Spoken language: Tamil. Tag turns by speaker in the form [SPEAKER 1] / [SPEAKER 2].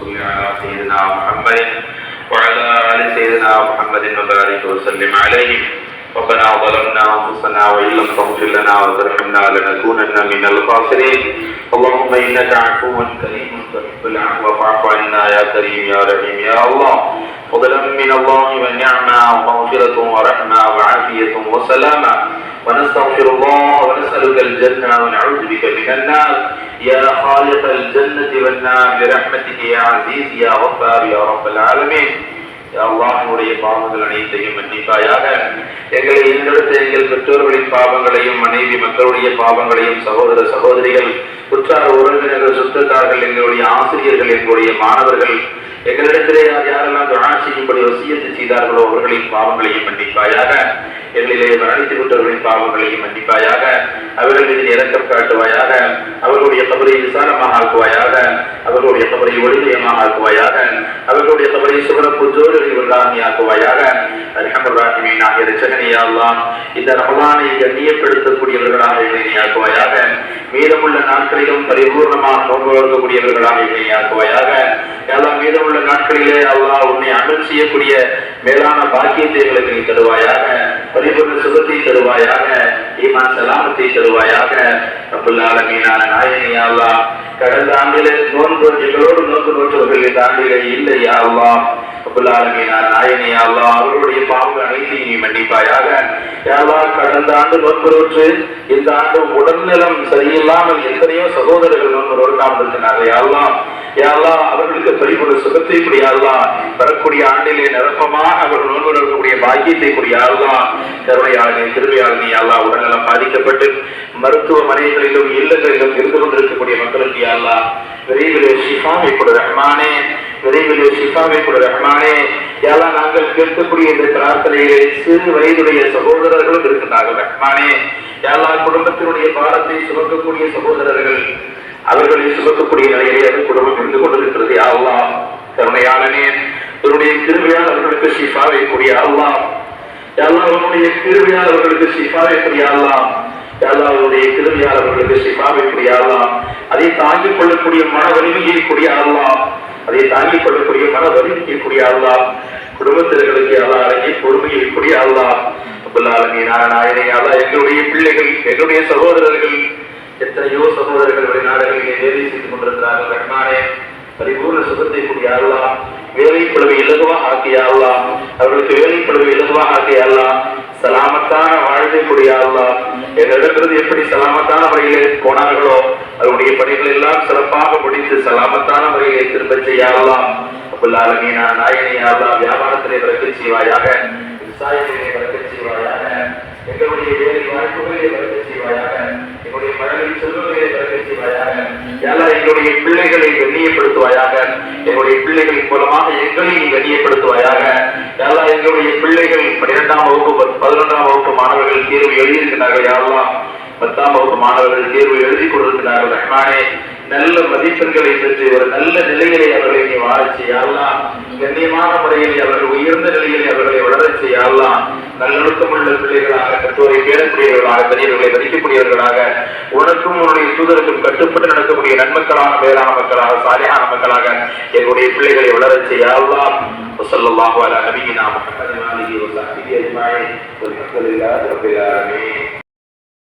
[SPEAKER 1] صل على سيدنا محمد وعلى آل سيدنا محمد وبارك وسلم عليه. ربنا ظلمنا أنفسنا وإن لم تغفر لنا وترحمنا لنكونن من الخاسرين. اللهم إنك عفو كريم. تحب العفو فاعف عنا يا كريم يا رحيم يا الله. فضلا من الله ونعمه ومغفرة ورحمة وعافية وسلامه ونستغفر الله ونسألك الجنة ونعوذ بك من النار يا خالق الجنة والنار برحمتك يا عزيز يا غفار يا رب العالمين யா அல்லாஹ் என்னுடைய பாவங்கள் அனைத்தையும் மன்னிப்பாயாக எங்களை ஈண்டெடுத்த எங்கள் பெற்றோர்களின் பாவங்களையும் மனைவி மக்களுடைய பாவங்களையும் சகோதர சகோதரிகள் குற்றார் உறவினர்கள் சுற்றத்தார்கள் எங்களுடைய ஆசிரியர்கள் எங்களுடைய மாணவர்கள் எங்களிடத்திலே யார் யாரெல்லாம் துணா செய்யும்படி வசியத்து செய்தார்களோ அவர்களின் பாவங்களையும் மன்னிப்பாயாக. எங்களிலே மரணித்து விட்டவர்களின் பாவங்களையும் மன்னிப்பாயாக. அவர்கள் மீது இறக்கம் காட்டுவாயாக. அவர்களுடைய கபரை விசாலமாக ஆக்குவாயாக. அவர்களுடைய கபரை ஒளிமயமாக ஆக்குவாயாக. அவர்களுடைய கபரை சுவரப்பு ஜோடுகளில் உள்ளாகி ஆக்குவாயாக ஆகிய ரச்சகனியா இந்த ரமலானை கண்ணியப்படுத்தக்கூடியவர்களாக இணையாக்குவாயாக மீதமுள்ள நாட்களிலும் பரிபூர்ணமாக நோன்பு வழங்கக்கூடியவர்களாக இவனை ஆக்குவாயாக. மீதமுள்ள நாட்களிலே அல்லா உன்னை அமல் செய்யக்கூடிய மேலான பாக்கியத்தை எங்களுக்கு நீ தருவாயாக. பரிபூர்ண சுகத்தை தருவாயாக. ஈமான் சலாமத்தை தருவாயாக. அப்புல்லால மீனான நாயனி கடந்த ஆண்டிலே நோன்பு எங்களோடு நோன்பு நோற்றவர்கள் இந்த ஆண்டிலே இல்லை யாவா அப்புல்லால மீனான ஆலமீனான நாயனி அவர்களுடைய பாவங்கள் அனைத்தையும் நீ மன்னிப்பாயாக. யா கடந்த ஆண்டு நோன்பு இந்த ஆண்டு உடல்நலம் சரியில்லாமல் எத்தனையோ சகோதரர்கள் நோன்பு நோக்காமல் இருக்கிறார்கள் யா அல்லாஹ் அவர்களுக்கு பரிபூர்ண சுகத்தை கூடிய அல்லாஹ் வரக்கூடிய ஆண்டிலே நிரப்பமாக அவர்கள் நோன்பு நோக்கக்கூடிய பாக்கியத்தை கூடிய அல்லாஹ் கருணையாளனே திருவையாளனே அல்லாஹ் உடல்நலம் பாதிக்கப்பட்டு மருத்துவமனைகளிலும் இல்லங்களிலும் இருந்து கொண்டிருக்கக்கூடிய மக்களுக்கு யாரெல்லாம் அல்லாஹ் விரைவிலே ஷிஃபாவை கொடு ரஹ்மானே. விரைவிலே ஷிஃபாவை கொடு ரஹ்மானே. எல்லாம் நாங்கள் கேட்கக்கூடிய இந்த பிரார்த்தனையிலே சிறு வயதுடைய சகோதரர்களும் இருக்கின்றார்கள். ரஹ்மானே எல்லா குடும்பத்தினுடைய பாடத்தை சுமக்கக்கூடிய சகோதரர்கள் அவர்களை சுமக்கக்கூடிய நிலையிலே அது குடும்பம் இருந்து கொண்டிருக்கிறது. யா கருணையாளனே உன்னுடைய கிருமையால் அவர்களுக்கு சிஃபாவை கூடிய அல்லாஹ். அல்லாஹ் உன்னுடைய கிருமையால் அவர்களுக்கு சிஃபாவை கூடிய அல்லாஹ். அல்லாஹ் உன்னுடைய அவர்களுக்கு ஷிஃபாவை கூடிய அல்லாஹ். அதை தாங்கிக் கொள்ளக்கூடிய மன வலிமையை கூடிய அல்லாஹ். அதை தாங்கிக் கொள்ளக்கூடிய மன வலிமையை கூடிய அல்லாஹ். குடும்பத்தினர்களுக்கு அல்லா அடங்கி பொறுமையை இப்படி அல்லா அபுல்லாலமி நாராயணே அல்லா எங்களுடைய பிள்ளைகள் எங்களுடைய சகோதரர்கள் எத்தனையோ சகோதரர்கள் வெளிநாடுகளிலே வேலை செய்து கொண்டிருக்கிறார்கள். ரஹ்மானே பரிபூர்ண சுகத்தை கூடிய அல்லாஹ் வேலை பிளவை இலகுவாக ஆக்கிய அவர்களுக்கு வேலை பிளவை இலகுவாக ஆக்கிய சலாமத்தான வாழ்வை கூடிய அல்லாஹ் என்னிடத்திலிருந்து எப்படி சலாமத்தான முறையிலே போனார்களோ அவருடைய பணிகள் எல்லாம் சிறப்பாக முடித்து சலாமத்தான முறையை திரும்ப செய்ய அல்லாஹ் அபுல்லாலமீனா நாயனி அல்லாஹ் வியாபாரத்திலே பிறகு செய்வாயாக விவசாயத்திலே பிறகு செய்வாயாக எங்களுடைய வேலை வாய்ப்புகளிலே பிறகு செய்வாயாக எங்களுடைய மகளிர் செல்வங்களிலே பிறகு செய்வாயாக எல்லா எங்களுடைய பிள்ளைகளை கண்ணியப்படுத்துவாயாக எங்களுடைய பிள்ளைகளின் மூலமாக எங்களை நீ கண்ணியப்படுத்துவாயாக எல்லா எங்களுடைய பிள்ளைகள் பன்னிரெண்டாம் வகுப்பு பதினொன்றாம் வகுப்பு மாணவர்கள் தேர்வு எழுதியிருக்கிறார்கள் யாரெல்லாம் பத்தாம் வகுப்பு மாணவர்கள் தேர்வு எழுதி கொண்டிருக்கிறார்கள் ரஹ்மானே நல்ல மதிப்பெண்களை பெற்று ஒரு நல்ல நிலையிலே அவர்களை நீ வாழச் செய்யலாம் கண்ணியமான முறையில் அவர்கள் உயர்ந்த நிலையிலே அவர்களை வளரச் செய்யலாம் நல்லொழுக்கமுள்ள பிள்ளைகளாக கற்றோரை பேரக்கூடியவர்களாக பெரியவர்களை மதிக்கக்கூடியவர்களாக உனக்கும் உன்னுடைய தூதருக்கும் கட்டுப்பட்டு நடக்கக்கூடிய நன்மக்களான மேலான மக்களாக சாலையான மக்களாக எங்களுடைய பிள்ளைகளை வளரச் செய்யலாம் وصلى الله على نبينا محمد وآله وصحبه أجمعين والحمد لله رب العالمين